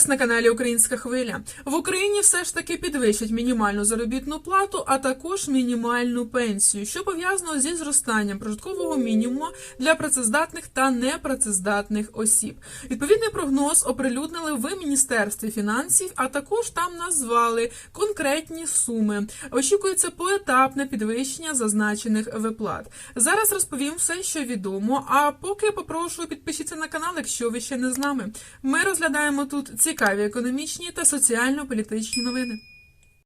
вас на каналі Українська Хвиля. В Україні все ж таки підвищать мінімальну заробітну плату, а також мінімальну пенсію, що пов'язано зі зростанням прожиткового мінімуму для працездатних та непрацездатних осіб. Відповідний прогноз оприлюднили в Міністерстві фінансів, а також там назвали конкретні суми. Очікується поетапне підвищення зазначених виплат. Зараз розповім все, що відомо. А поки попрошу підпишіться на канал, якщо ви ще не з нами. Ми розглядаємо тут цікаві економічні та соціально-політичні новини.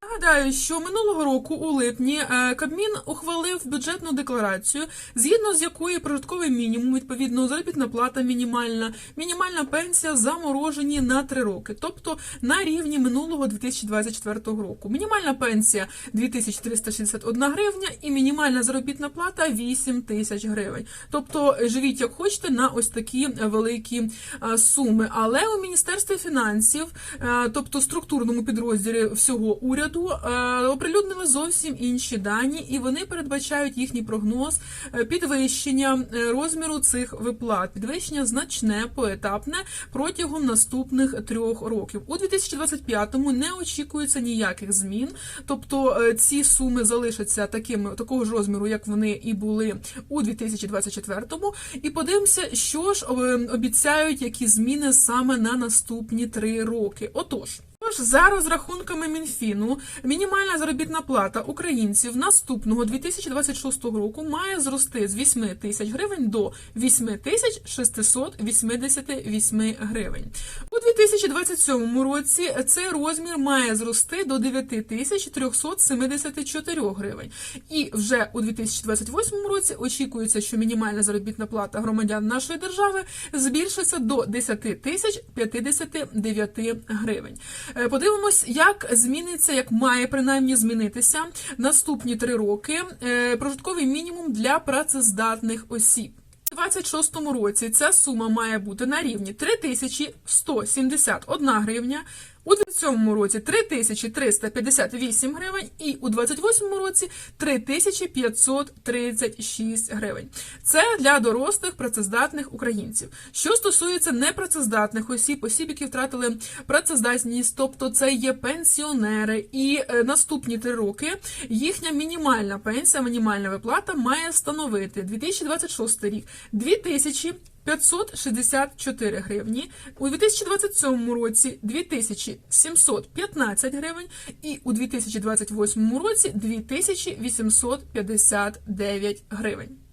Нагадаю, що минулого року у липні е, Кабмін ухвалив бюджетну декларацію, згідно з якою прожитковий мінімум, відповідно, заробітна плата мінімальна, мінімальна пенсія заморожені на 3 роки, тобто на рівні минулого 2024 року. Мінімальна пенсія 2361 гривня і мінімальна заробітна плата 8 тисяч гривень. Тобто живіть як хочете на ось такі великі е, суми. Але у Міністерстві фінансів, е, тобто структурному підрозділі всього уряду, е, оприлюднили зовсім інші дані, і вони передбачають їхній прогноз е, підвищення е, розміру цих виплат, підвищення значне, поетапне протягом наступних трьох років. У 2025-му не очікується ніяких змін, тобто ці суми залишаться таким такого ж розміру, як вони і були у 2024-му. І подивимося, що ж обіцяють які зміни саме на наступні три роки. Отож. Тож за розрахунками Мінфіну, мінімальна заробітна плата українців наступного 2026 року має зрости з 8 тисяч гривень до 8 тисяч 688 гривень. У 2027 році цей розмір має зрости до 9 тисяч 374 гривень. І вже у 2028 році очікується, що мінімальна заробітна плата громадян нашої держави збільшиться до 10 тисяч 59 гривень. Е, Подивимось, як зміниться, як має принаймні змінитися наступні три роки е, прожитковий мінімум для працездатних осіб. У 26 році ця сума має бути на рівні 3171 гривня. У 27 році 3358 гривень і у 28 році 3536 гривень. Це для дорослих працездатних українців. Що стосується непрацездатних осіб, осіб, які втратили працездатність, тобто це є пенсіонери, і е, наступні три роки їхня мінімальна пенсія, мінімальна виплата має становити 2026 рік 2000 564 гривні, у 2027 році 2715 гривень і у 2028 році 2859 гривень.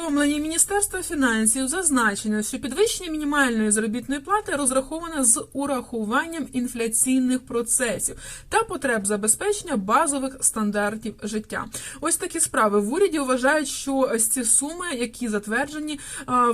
Повідомленні Міністерства фінансів зазначено, що підвищення мінімальної заробітної плати розраховане з урахуванням інфляційних процесів та потреб забезпечення базових стандартів життя. Ось такі справи в уряді вважають, що ці суми, які затверджені,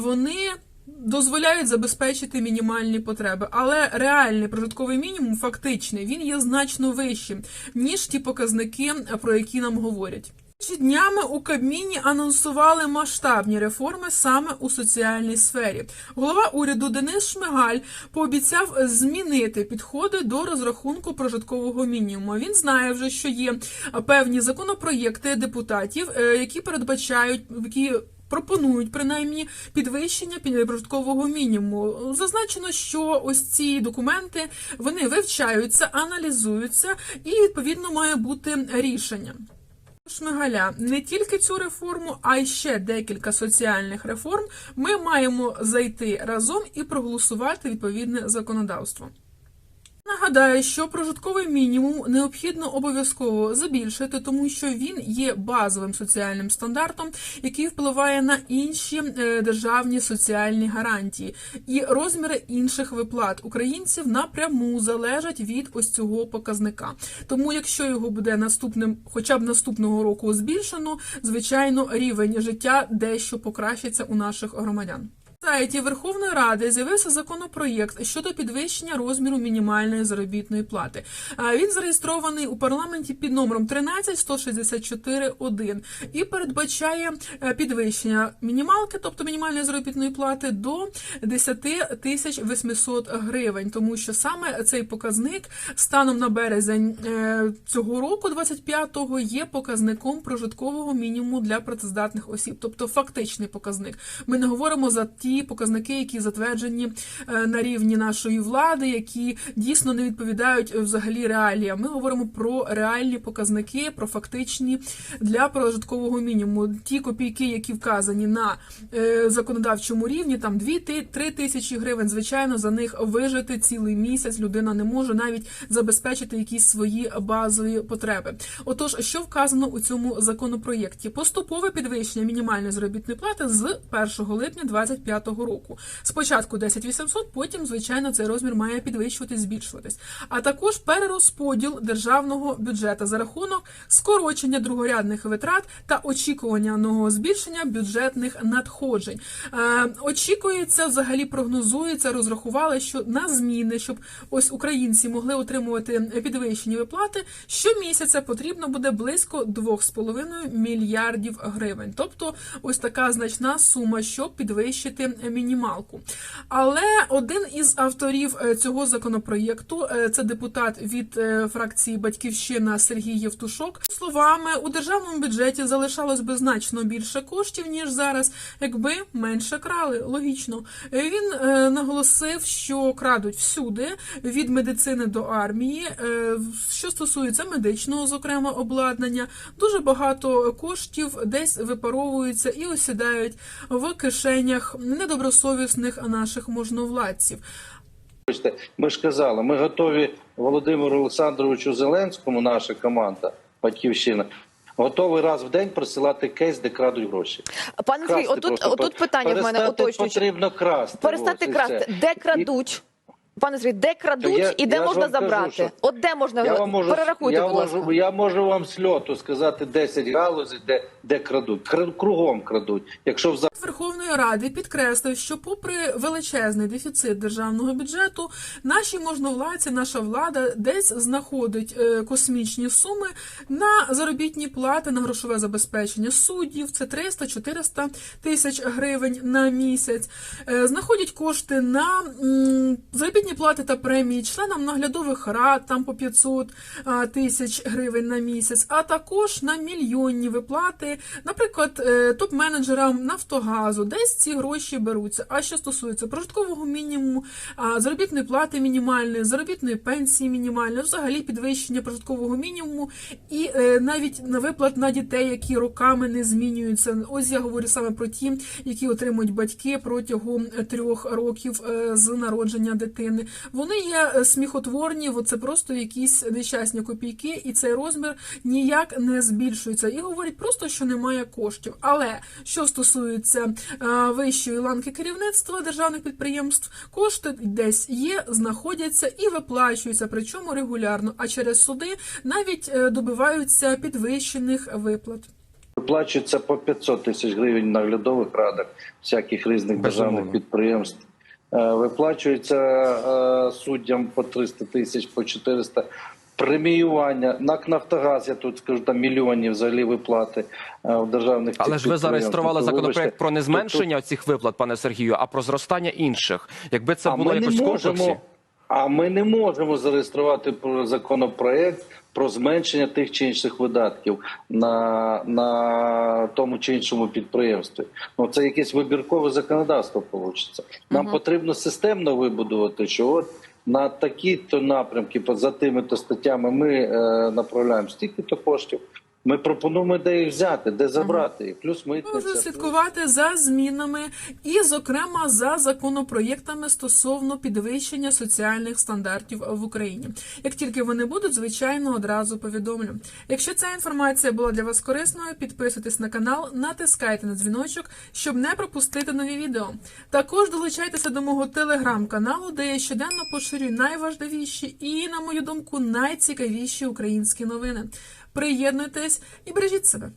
вони. Дозволяють забезпечити мінімальні потреби, але реальний прожитковий мінімум, фактичний, він є значно вищим ніж ті показники, про які нам говорять. Чи днями у Кабміні анонсували масштабні реформи саме у соціальній сфері. Голова уряду Денис Шмигаль пообіцяв змінити підходи до розрахунку прожиткового мінімуму. Він знає вже, що є певні законопроєкти депутатів, е, які передбачають які. Пропонують принаймні підвищення прожиткового мінімуму. Зазначено, що ось ці документи вони вивчаються, аналізуються, і відповідно має бути рішення. Шмигаля не тільки цю реформу, а й ще декілька соціальних реформ. Ми маємо зайти разом і проголосувати відповідне законодавство. Нагадаю, що прожитковий мінімум необхідно обов'язково збільшити, тому що він є базовим соціальним стандартом, який впливає на інші е, державні соціальні гарантії, і розміри інших виплат українців напряму залежать від ось цього показника. Тому, якщо його буде наступним, хоча б наступного року збільшено, звичайно, рівень життя дещо покращиться у наших громадян. Сайті Верховної Ради з'явився законопроєкт щодо підвищення розміру мінімальної заробітної плати. Він зареєстрований у парламенті під номером 131641 і передбачає е, підвищення мінімалки, тобто мінімальної заробітної плати, до 10 тисяч 800 гривень, тому що саме цей показник станом на березень е, цього року, 25-го, є показником прожиткового мінімуму для працездатних осіб, тобто фактичний показник. Ми не говоримо за ті показники, які затверджені е, на рівні нашої влади, які дійсно не відповідають взагалі реаліям. Ми говоримо про реальні показники, про фактичні для прожиткового мінімуму. Ті копійки, які вказані на е, законодавчому рівні, там 2-3 тисячі гривень. Звичайно, за них вижити цілий місяць людина не може навіть забезпечити якісь свої базові потреби. Отож, що вказано у цьому законопроєкті? Поступове підвищення мінімальної заробітної плати з 1 липня 2025 року. Спочатку 10 800, потім, звичайно, цей розмір має підвищуватись, збільшуватись. А також перерозподіл державного бюджету за рахунок скорочення другорядних витрат та очікуваного збільшення бюджетних надходжень. Е, очікується, взагалі прогнозується, розрахували, що на зміни, щоб ось українці могли отримувати підвищені виплати, щомісяця потрібно буде близько 2,5 мільярдів гривень. Тобто, ось така значна сума, щоб підвищити мінімалку. Але один із авторів е, цього законопроєкту, е, це депутат від е, фракції Батьківщина Сергій Євтушок, словами у державному бюджеті залишалось би значно більше коштів ніж зараз, якби менше крали. Логічно. Е, Він е, наголосив, що крадуть всюди від медицини до армії. Е, Що стосується медичного, зокрема обладнання, дуже багато коштів десь випаровуються і осідають в кишенях недобросовісних наших можновладців. Ми ж казали, ми готові Володимиру Олександровичу Зеленському, наша команда Батьківщина, Готовий раз в день присилати кейс, де крадуть гроші. Пане Сергій, Красти отут, отут питання в мене Перестати потрібно красти. Перестати красти. все. Де крадуть? Пане Сергій, де крадуть я- і де я можна кажу, забрати? що- От де можна Я вам можу, перерахуйте, я, будь ласка. можу, я можу вам з льоту сказати 10 галузей, де, де крадуть. Кругом крадуть. Якщо в Верховної Ради підкреслив, що, попри величезний дефіцит державного бюджету, наші можновладці, наша влада десь знаходить е, космічні суми на заробітні плати, на грошове забезпечення суддів. Це 300-400 тисяч гривень на місяць. Е, Знаходять кошти на м, заробітні плати та премії членам наглядових рад, там по 500 тисяч гривень на місяць, а також на мільйонні виплати, наприклад, е, топ-менеджерам Нафтогазу, десь ці гроші беруться. А що стосується прожиткового мінімуму, заробітної плати мінімальної, заробітної пенсії мінімальної, взагалі підвищення прожиткового мінімуму і е, навіть на виплат на дітей, які роками не змінюються. Ось я говорю саме про ті, які отримують батьки протягом трьох років е, з народження дитини. Вони є е, сміхотворні, це просто якісь нещасні копійки, і цей розмір ніяк не збільшується. І говорять просто, що немає коштів. Але що стосується е, вищої ланки керівництва державних підприємств, кошти десь є, знаходяться і виплачуються, причому регулярно. А через суди навіть е, добиваються підвищених виплат. Виплачується по 500 тисяч гривень наглядових радах всяких різних державних підприємств. Е, Виплачується е, суддям по 300 тисяч, по 400. Преміювання НАК Нафтогаз, я тут скажу, там мільйонів взагалі виплати е, в державних Але ж ви зареєстрували То, законопроект про не зменшення цих виплат, пане Сергію, а про зростання інших. Якби це а було якось в комплексі. А ми не можемо зареєструвати про законопроект про зменшення тих чи інших видатків на, на тому чи іншому підприємстві. Ну це якесь вибіркове законодавство вийде. Нам потрібно системно вибудувати, що от на такі-то напрямки, по- за тими-то статтями, ми е, направляємо стільки-то коштів. Ми пропонуємо де їх взяти, де забрати їх. Плюс Ми вже слідкувати за змінами і, зокрема, за законопроєктами стосовно підвищення соціальних стандартів в Україні. Як тільки вони будуть, звичайно, одразу повідомлю. Якщо ця інформація була для вас корисною, підписуйтесь на канал, натискайте на дзвіночок, щоб не пропустити нові відео. Також долучайтеся до мого телеграм-каналу, де я щоденно поширюю найважливіші і, на мою думку, найцікавіші українські новини. Приєднуйтесь і бережіть себе.